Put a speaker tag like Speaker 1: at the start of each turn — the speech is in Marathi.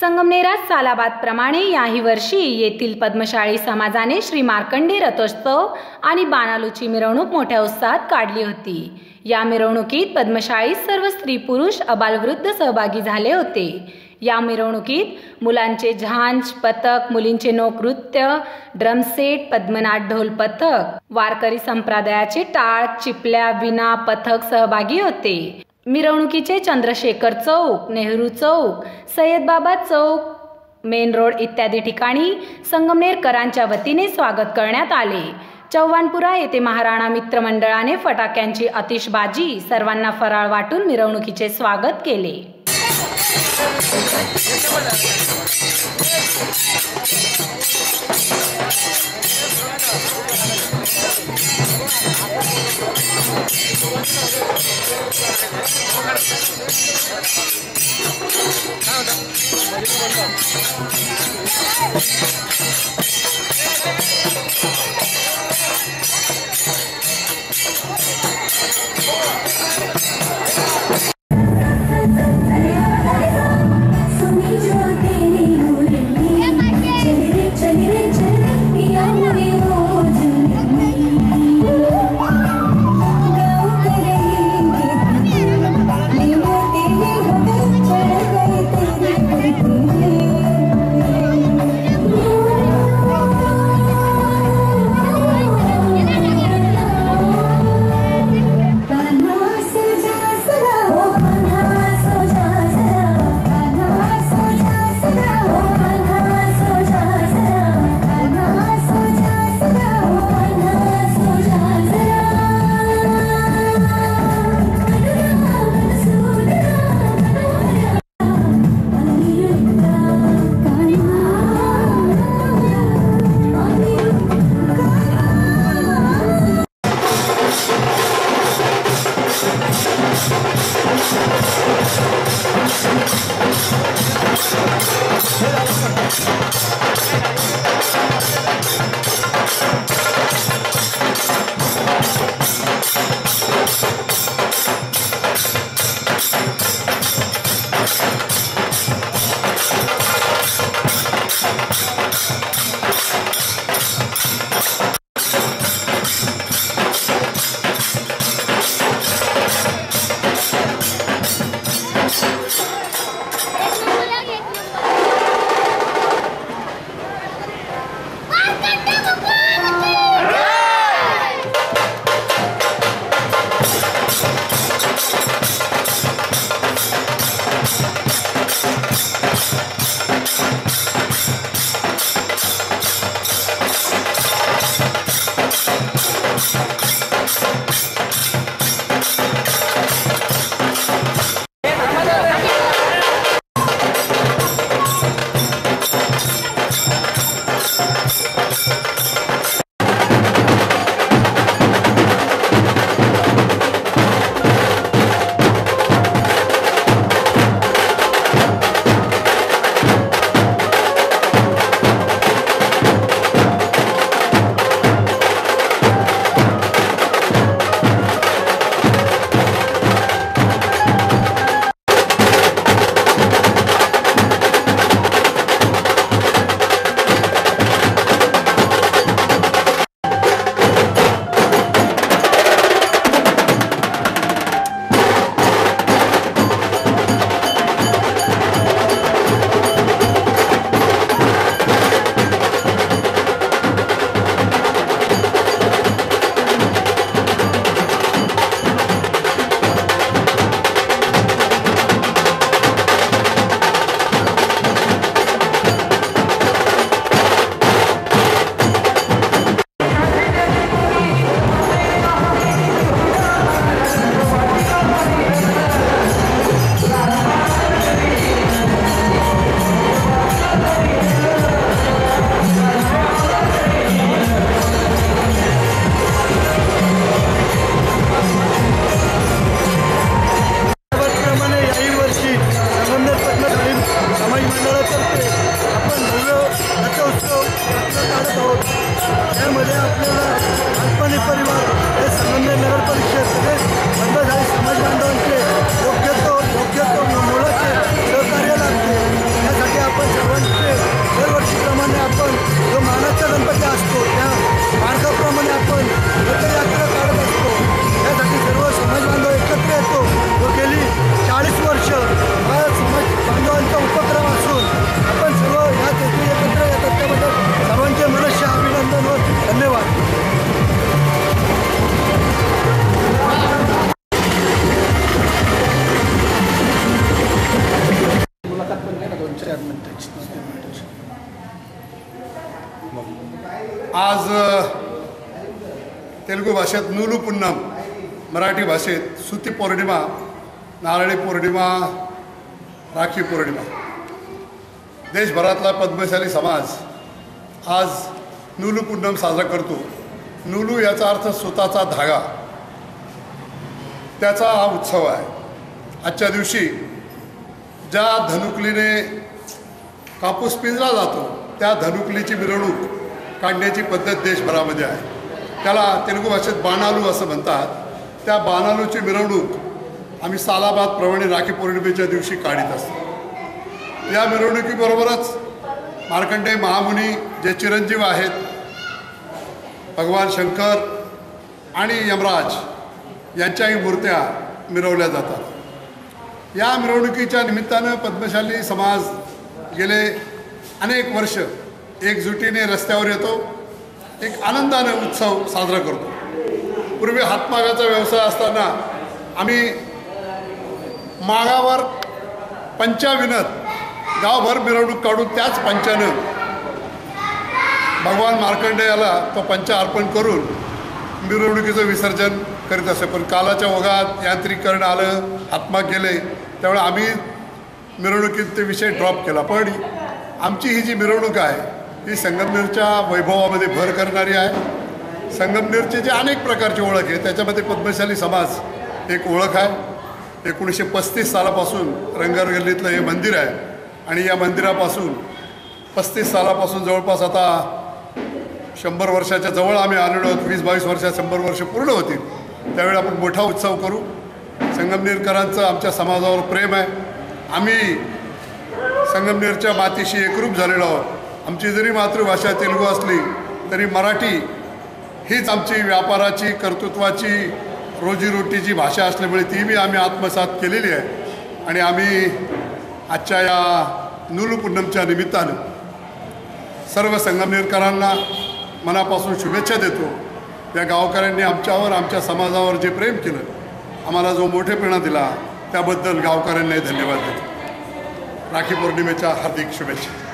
Speaker 1: संगमनेरात सालाबादप्रमाणे याही वर्षी येथील पद्मशाळी समाजाने श्री मार्कंडे रथोत्सव आणि बाणालूची मिरवणूक मोठ्या उत्साहात काढली होती. या मिरवणुकीत पद्मशाळीत सर्व स्त्री पुरुष अबालवृद्ध सहभागी झाले होते. या मिरवणुकीत मुलांचे झांज पथक मुलींचे नोकनृत्य ड्रमसेट पद्मनाथ ढोल पथक वारकरी संप्रदायाचे टाळ चिपल्या विना पथक सहभागी होते. मिरवणुकीचे चंद्रशेखर चौक नेहरू चौक सय्यदबाबा चौक मेन रोड इत्यादी ठिकाणी संगमनेरकरांच्या वतीने स्वागत करण्यात आले. चव्हाणपुरा येथे महाराणा मित्र मंडळाने फटाक्यांची अतिशबाजी सर्वांना फराळ वाटून मिरवणुकीचे स्वागत केले.
Speaker 2: Thank you. Thank you.
Speaker 3: आज तेलुगू भाषेत नूलू पुन्नम मराठी भाषेत सुती पौर्णिमा नारळी पौर्णिमा राखी पौर्णिमा. देशभरातला पद्मशाली समाज आज नूलू पुन्नम साजरा करतो. नुलू याचा अर्थ स्वतःचा धागा. त्याचा हा उत्सव आहे. आजच्या दिवशी ज्या धनुकलीने कापूस पिंजला जातो त्या धनुकलीची मिरवणूक काढण्याची पद्धत देशभरामध्ये आहे. त्याला तेलुगू भाषेत बाणालू असं म्हणतात. त्या बाणालूची मिरवणूक आम्ही सालाबादप्रमाणे राखी पौर्णिमेच्या दिवशी काढीत असतो. या मिरवणुकीबरोबरच मार्कंडेय महामुनी जे चिरंजीव आहेत भगवान शंकर आणि यमराज यांच्याही मूर्त्या मिरवल्या जातात. या मिरवणुकीच्या निमित्तानं पद्मशाली समाज गेले अनेक वर्ष एकजुटीने रस्त्यावर येतो एक आनंदाने उत्सव साजरा करतो. पूर्वी हातमागाचा व्यवसाय असताना आम्ही मागावर पंचाविनत गावभर मिरवणूक काढून त्याच पंचानं भगवान मार्कंडेयाला तो पंचा अर्पण करून मिरवणुकीचं विसर्जन करीत असे. पण कालाच्या ओघात यांत्रिकरण आलं हातमाग गेले त्यामुळे आम्ही मिरवणुकीत ते विषय ड्रॉप केला. पण आमची ही जी मिरवणूक आहे ही संगमनेरच्या वैभवामध्ये भर करणारी आहे. संगमनेरचे जे अनेक प्रकारची ओळख आहे त्याच्यामध्ये पद्मशाली समाज एक ओळख आहे. एकोणीसशे पस्तीस सालापासून रंगार गल्लीतलं हे मंदिर आहे आणि या मंदिरापासून पस्तीस सालापासून जवळपास आता शंभर वर्षाच्या जवळ आम्ही आलेलो आहोत वीस बावीस वर्षात शंभर वर्ष पूर्ण होतील. त्यावेळी आपण मोठा उत्सव करू. संगमनेरकरांचं आमच्या समाजावर प्रेम आहे. आम्ही संगमनेरच्या मातीशी एकरूप झालेलो आहोत. आमची जरी मातृभाषा तेलुगू असली तरी मराठी हीच आमची व्यापाराची कर्तृत्वाची रोजीरोटीची भाषा असल्यामुळे ती बी आम्ही आत्मसात केलेली आहे. आणि आम्ही आजच्या या नूलू निमित्तानं सर्व संगमनेरकरांना मनापासून शुभेच्छा देतो. या गावकऱ्यांनी आमच्यावर आमच्या समाजावर जे प्रेम केलं आम्हाला जो मोठेपणा दिला त्याबद्दल गावकऱ्यांनाही धन्यवाद देतो. राखी पौर्णिमेच्या हार्दिक शुभेच्छा